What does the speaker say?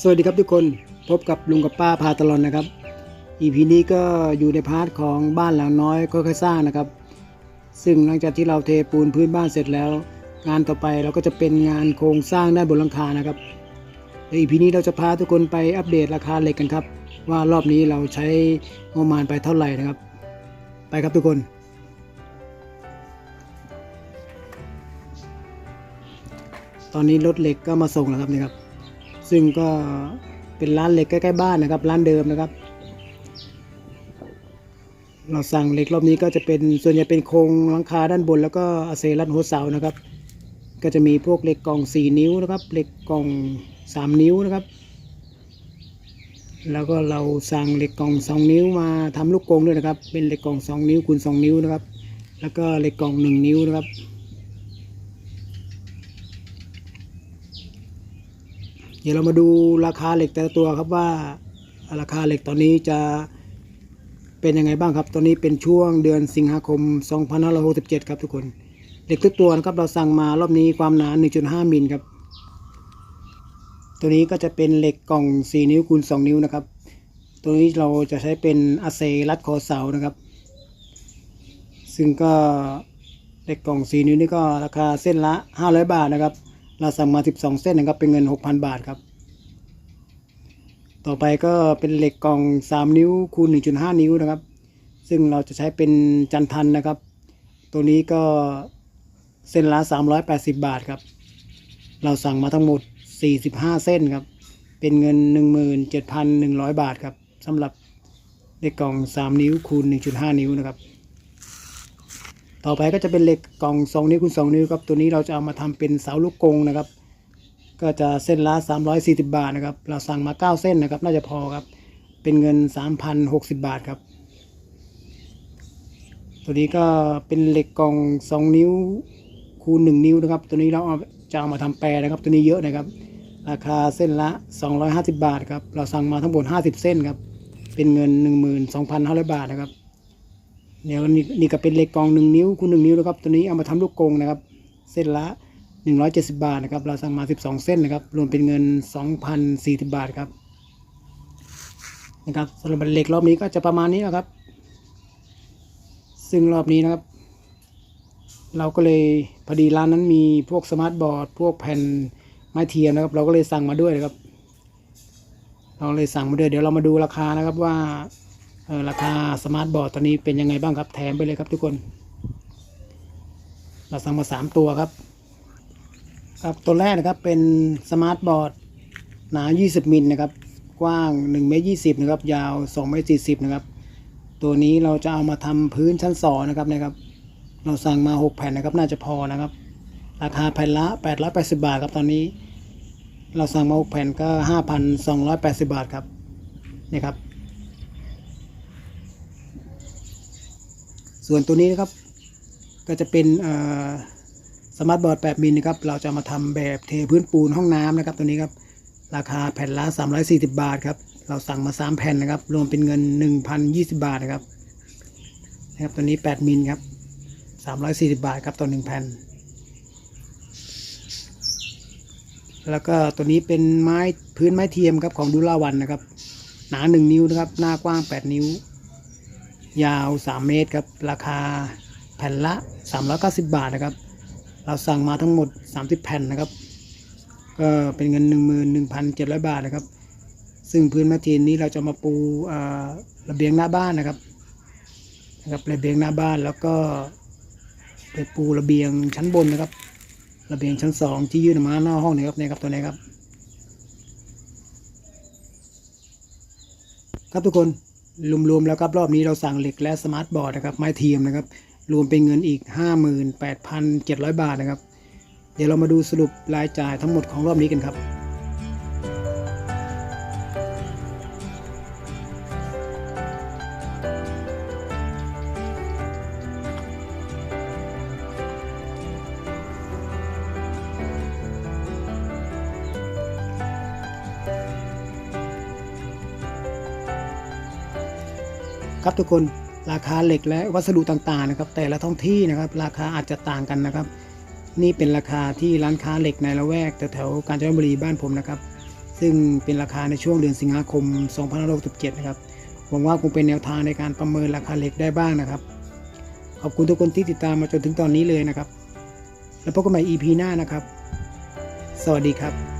สวัสดีครับทุกคนพบกับลุงกับป้าพาตลอนนะครับ EP นี้ก็อยู่ในพาร์ทของบ้านหลังน้อยค่อยๆสร้างนะครับ ซึ่งหลังจากที่เราเทปูนพื้นบ้านเสร็จแล้ว งานต่อไปเราก็จะเป็นงานโครงสร้างด้านบนหลังคานะครับใน EP นี้เราจะพาทุกคนไปอัปเดตราคาเหล็กกันครับ ว่ารอบนี้เราใช้งบประมาณไปเท่าไหร่นะครับ ไปครับทุกคนตอนนี้รถเหล็กก็มาส่งแล้วครับนี่ครับ ซึ่งก็เป็นร้านเหล็กใกล้ๆบ้านนะครับ ร้านเดิมนะครับ เราสั่งเหล็กรอบนี้ก็จะเป็นส่วนใหญ่เป็นโครงหลังคาด้านบน แล้วก็อาเซรัดหัวเสานะครับ ก็จะมีพวกเหล็กกล่อง 4 นิ้วนะครับเหล็กกล่อง 3 นิ้วนะครับ แล้วก็เราสั่งเหล็กกล่อง 2 นิ้วมาทำลูกกรงด้วยนะครับ เป็นเหล็กกล่อง 2 นิ้วคูณ2นิ้วนะครับ แล้วก็เหล็กกล่อง 1 นิ้วนะครับ ดี๋ยวเรามาดูราคาเหล็กแต่ละตัวครับว่าราคาเหล็กตอนนี้จะเป็นยังไงบ้างครับ ตอนนี้เป็นช่วงเดือนสิงหาคม 2567 ครับทุกคน เหล็กทุกตัวนะครับเราสั่งมารอบนี้ความหนา 1.5 มิลครับ ตัวนี้ก็จะเป็นเหล็กกล่อง 4 นิ้วคูณ 2 นิ้วนะครับ ตัวนี้เราจะใช้เป็นอาเซรัดคอเสานะครับ ซึ่งก็เหล็กกล่อง 4 นิ้วนี่ก็ราคาเส้นละ 500 บาทนะครับ เราสั่งมา 12 เส้นนะครับเป็นเงิน 6,000 บาทครับ ต่อไปก็เป็นเหล็กกล่อง 3 นิ้วคูณ 1.5 นิ้วนะครับ ซึ่งเราจะใช้เป็นจันทันนะครับ ตัวนี้ก็เส้นละ 380 บาทครับ เราสั่งมาทั้งหมด 45 เส้นครับ เป็นเงิน 17,100 บาทครับสำหรับเหล็กกล่อง 3 นิ้วคูณ 1.5 นิ้วนะครับ ต่อไปก็จะเป็นเหล็กกล่อง2นิ้วคูณ2นิ้วครับตัวนี้เราจะเอามาทำเป็นเสาลูกกงนะครับ ก็จะเส้นละ 340 บาทนะครับ เราสั่งมา 9 เส้นนะครับ น่าจะพอครับ เป็นเงิน 3,060 บาทครับ ตัวนี้ก็เป็นเหล็กกล่อง 2 นิ้วคูณ 1 นิ้วนะครับ ตัวนี้เราเอาจะเอามาทำแปรนะครับ ตัวนี้เยอะนะครับ ราคาเส้นละ 250 บาทครับ เราสั่งมาทั้งหมด 50 เส้นครับ เป็นเงิน 12,500 บาทนะครับ เดี๋ยวนี่นี่ก็เป็นเหล็กกองหนึ่งนิ้วคูณหนึ่งนิ้วนะครับตัวนี้เอามาทำลูกกงนะครับ เส้นละ 170 บาทนะครับ เราสั่งมา 12 เส้นนะครับ รวมเป็นเงิน 2,040 บาทครับนะครับสำหรับเหล็กรอบนี้ก็จะประมาณนี้นะครับ ซึ่งรอบนี้นะครับ เราก็เลยพอดีร้านนั้นมีพวกสมาร์ทบอร์ด พวกแผ่นไม้เทียมนะครับ เราก็เลยสั่งมาด้วยนะครับ เราเลยสั่งมาด้วยเดี๋ยวเรามาดูราคานะครับว่า เออราคาสมาร์ทบอร์ดตอนนี้เป็นยังไงบ้างครับแถมไปเลยครับทุกคน เราสั่งมาสามตัวครับ ครับตัวแรกนะครับเป็นสมาร์ทบอร์ดหนา 20 มิลนะครับ กว้าง1เมตร20นะครับ ยาว2เมตร40นะครับ ตัวนี้เราจะเอามาทำพื้นชั้นสองนะครับนะครับ เราสั่งมา 6 แผ่นนะครับ น่าจะพอนะครับ ราคาแผ่นละ 880 บาทครับตอนนี้ เราสั่งมา 6 แผ่นก็ 5,280 บาทครับนี่ครับ ส่วนตัวนี้นะครับ ก็จะเป็นสมาร์ทบอร์ด8มิลนะครับ เราจะมาทำแบบเทพื้นปูนห้องน้ำนะครับ ตัวนี้ครับ ราคาแผ่นละ 340 บาทครับ เราสั่งมา 3 แผ่นนะครับ รวมเป็นเงิน 1,020 บาทนะครับ นะครับ ตัวนี้ 8มิลครับ 340 บาทครับต่อ1แผ่น แล้วก็ตัวนี้เป็นไม้พื้นไม้เทียมครับของดูล่าวันนะครับ หนา 1 นิ้วนะครับ หน้ากว้าง 8 นิ้ว ยาว 3 เมตรครับ ราคาแผ่นละ 390 บาทนะครับ เราสั่งมาทั้งหมด 30 แผ่นนะครับ ก็เป็นเงิน 11,700 บาทนะครับ ซึ่งพื้นแมททีนนี้เราจะมาปูระเบียงหน้าบ้านนะครับนะครับระเบียงหน้าบ้านแล้วก็ไปปูระเบียงชั้นบนนะครับ ระเบียงชั้นสองที่ยื่นออกมาหน้าห้องนะครับนี่ครับตัวนี้ครับ ครับทุกคน รวมๆแล้วครับรอบนี้เราสั่งเหล็กและสมาร์ทบอร์ดนะครับไม้เทียมนะครับ รวมเป็นเงินอีก 58,700 บาทนะครับ เดี๋ยวเรามาดูสรุปรายจ่ายทั้งหมดของรอบนี้กันครับ ครับ ทุกคนราคาเหล็กและวัสดุต่างๆนะครับ แต่ละท้องที่นะครับ ราคาอาจจะต่างกันนะครับ นี่เป็นราคาที่ร้านค้าเหล็กในละแวกแถวๆกาญจนบุรีบ้านผมนะครับ ซึ่งเป็นราคาในช่วงเดือนสิงหาคม2567นะครับหวังว่าคงเป็นแนวทางในการประเมินราคาเหล็กได้บ้างนะครับ ขอบคุณทุกคนที่ติดตามมาจนถึงตอนนี้เลยนะครับ แล้วพบกันใหม่ EP หน้านะครับ สวัสดีครับ